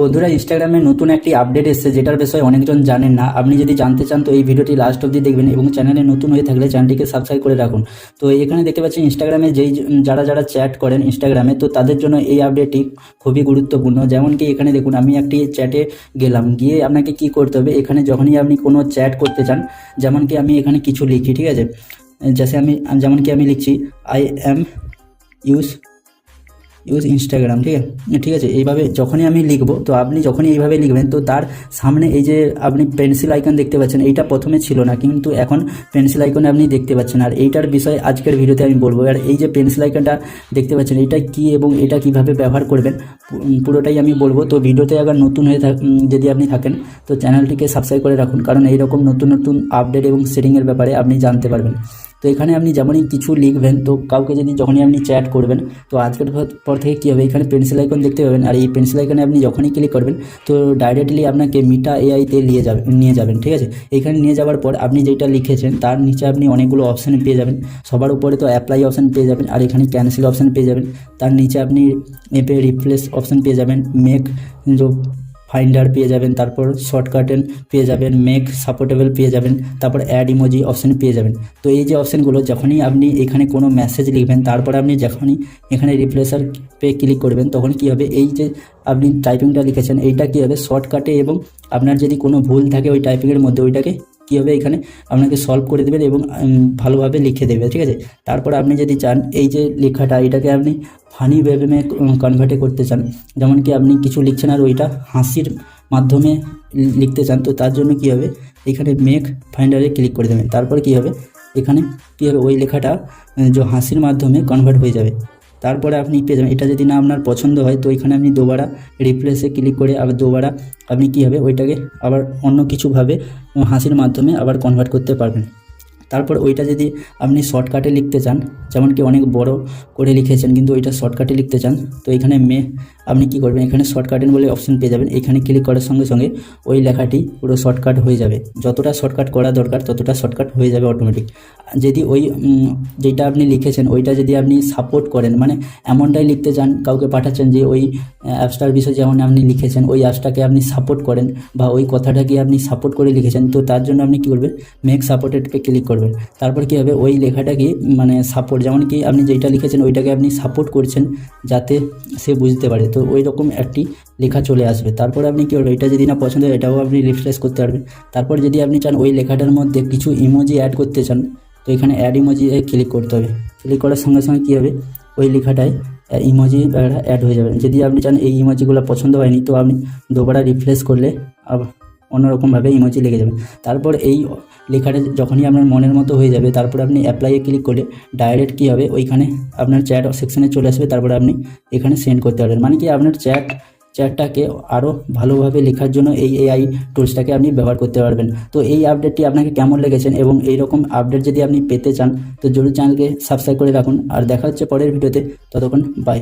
বন্ধুরা ইনস্টাগ্রামে নতুন একটি আপডেট এসেছে, যেটার বিষয়ে অনেকজন জানেন না। আপনি যদি জানতে চান, তো এই ভিডিওটি লাস্ট অবধি দেখবেন এবং চ্যানেলে নতুন হয়ে থাকলে চ্যানেলটিকে সাবস্ক্রাইব করে রাখুন। তো এখানে দেখতে পাচ্ছেন ইনস্টাগ্রামে যেই যারা যারা চ্যাট করেন ইনস্টাগ্রামে তো তাদের জন্য এই আপডেটটি খুবই গুরুত্বপূর্ণ। যেমন কি এখানে দেখুন, আমি একটি চ্যাটে গেলাম। গিয়ে আপনাকে কি করতে হবে? এখানে যখনই আপনি কোনো চ্যাট করতে চান, যেমন কি আমি এখানে কিছু লিখি ঠিক আছে? জেসে আমি যেমন কি আমি লিখছি I am use use Instagram ঠিক আছে? ঠিক আছে, এইভাবে যখনই আমি লিখব, তো আপনি যখনই এইভাবে লিখবেন, তো তার সামনে এই যে আপনি পেন্সিল আইকন দেখতে পাচ্ছেন, এইটা প্রথমে ছিল না, কিন্তু এখন পেন্সিল আইকনে আপনি দেখতে পাচ্ছেন। আর এইটার বিষয়ে আজকের ভিডিওতে আমি বলব, আর এই যে পেন্সিল আইকনটা দেখতে পাচ্ছেন, এটা কি এবং এটা কীভাবে ব্যবহার করবেন পুরোটাই আমি বলব। তো ভিডিওতে আবার নতুন হয়ে যদি আপনি থাকেন, তো চ্যানেলটিকে সাবস্ক্রাইব করে রাখুন, কারণ এইরকম নতুন নতুন আপডেট এবং সেটিংয়ের ব্যাপারে আপনি জানতে পারবেন। তো এখানে আপনি যেমনই কিছু লিখবেন, তো কাউকে যদি যখনই আপনি চ্যাট করবেন, তো আজকের পর- থেকে কী হবে? এখানে পেন্সিল আইকন দেখতে পাবেন। আর এই পেন্সিল আইকনে আপনি যখনই ক্লিক করবেন, তো ডাইরেক্টলি আপনাকে মিটা এআইতে নিয়ে যাবে, নিয়ে যাবেন, ঠিক আছে? এখানে নিয়ে যাওয়ার পর আপনি যেটা লিখেছেন, তার নিচে আপনি অনেকগুলো অপশান পেয়ে যাবেন। সবার উপরে তো অ্যাপ্লাই অপশান পেয়ে যাবেন, আর এখানে ক্যান্সেল অপশান পেয়ে যাবেন। তার নিচে আপনি এপে রিপ্লেস অপশান পেয়ে যাবেন। মেক ফাইন্ডার পেয়ে যাবেন, তারপর শর্টকাটেন পেয়ে যাবেন মেক সাপোর্টেবল পেয়ে যাবেন, তারপর অ্যাড ইমোজি অপশান পেয়ে যাবেন। তো এই যে অপশানগুলো যখনই আপনি এখানে কোনো মেসেজ লিখবেন, তারপরে আপনি যখনই এখানে রিপ্লেসার পে ক্লিক করবেন, তখন কি হবে? এই যে আপনি টাইপিংটা লিখেছেন, এইটা কী হবে? শর্টকাটে এবং আপনার যদি কোনো ভুল থাকে, ওই টাইপিংয়ের মধ্যে ওইটাকে কী হবে এখানে আপনাকে সলভ করে দেবেন এবং ভালোভাবে লিখে দেবে ঠিক আছে? তারপর আপনি যদি চান, এই যে লেখাটা, এটাকে আপনি ফানি ওয়েবে কনভার্টে করতে চান, যেমন কি আপনি কিছু লিখছেন আর ওইটা হাসির মাধ্যমে লিখতে চান, তো তার জন্য কী হবে? এখানে মেক ফাইন্ডারে ক্লিক করে দেবেন। তারপর কী হবে? এখানে কী হবে? ওই লেখাটা যে হাসির মাধ্যমে কনভার্ট হয়ে যাবে। তারপরে আপনি পেয়ে যাবেন। এটা যদি না আপনার পছন্দ হয়, তো এখানে আপনি দুবারা রিপ্লেসে ক্লিক করে আবার দুবারা আপনি কী হবে? ওইটাকে আবার অন্য কিছুভাবে হাসির মাধ্যমে আবার কনভার্ট করতে পারবেন। তারপর ওইটা যদি আপনি শর্টকাটে লিখতে চান যেমন কি অনেক বড় করে লিখেছেন কিন্তু ওইটা শর্টকাটে লিখতে চান, তো এখানে মে, আপনি কি করবেন? এখানে শর্টকাটেন বলে অপশন পেয়ে যাবেন। এখানে ক্লিক করার সঙ্গে সঙ্গে ওই লেখাটি পুরো শর্টকাট হয়ে যাবে। যতটা শর্টকাট করা দরকার, ততটা শর্টকাট হয়ে যাবে অটোমেটিক যদি ওই যেটা আপনি লিখেছেন, ওইটা যদি আপনি সাপোর্ট করেন মানে এমনটাই লিখতে চান, কাউকে পাঠাচ্ছেন যে ওই অ্যাপসটার বিষয়ে যেমন আপনি লিখেছেন, ওই অ্যাপসটাকে আপনি সাপোর্ট করেন বা ওই কথাটাকে আপনি সাপোর্ট করে লিখেছেন, তো তার জন্য আপনি কী করবেন? মেক সাপোর্টেডকে ক্লিক করবেন। তারপর কী হবে? ওই লেখাটাকে মানে সাপোর্ট যেমন কি আপনি যেইটা লিখেছেন, ওইটাকে আপনি সাপোর্ট করছেন যাতে সে বুঝতে পারে। তো ওই রকম একটি লেখা চলে আসবে। তারপর আপনি কী করবেন? এটা যদি না পছন্দ হয়, এটাও আপনি রিফ্রেশ করতে পারবেন। তারপর যদি আপনি চান ওই লেখাটার মধ্যে কিছু ইমোজি অ্যাড করতে চান, তো এখানে অ্যাড ইমোজি ক্লিক করতে হবে। ক্লিক করার সঙ্গে সঙ্গে কী হবে? ওই লেখাটায় ইমোজি অ্যাড হয়ে যাবে। যদি আপনি চান এই ইমোজিগুলো পছন্দ হয়নি, তো আপনি দুবারা রিফ্রেশ করলে অন্যরকমভাবে ইমোজি লেগে যাবে। তারপর এই লেখাটা যখনই আপনার মনের মতো হয়ে যাবে, তারপর আপনি অ্যাপ্লাইয়ে ক্লিক করলে ডাইরেক্ট কী হবে? ওইখানে আপনার চ্যাট সেকশনে চলে আসবে, তারপরে আপনি এখানে সেন্ড করতে পারবেন। মানে কি? আপনার চ্যাট চ্যাটটাকে আরও ভালোভাবে লেখার জন্য এই এআই টুলসটাকে আপনি ব্যবহার করতে পারবেন। তো এই আপডেটটি আপনাকে কেমন লেগেছেন এবং এই রকম আপডেট যদি আপনি পেতে চান, তো জরুর চ্যানেলকে সাবস্ক্রাইব করে রাখুন। আর দেখা হচ্ছে পরের ভিডিওতে। ততক্ষণ বাই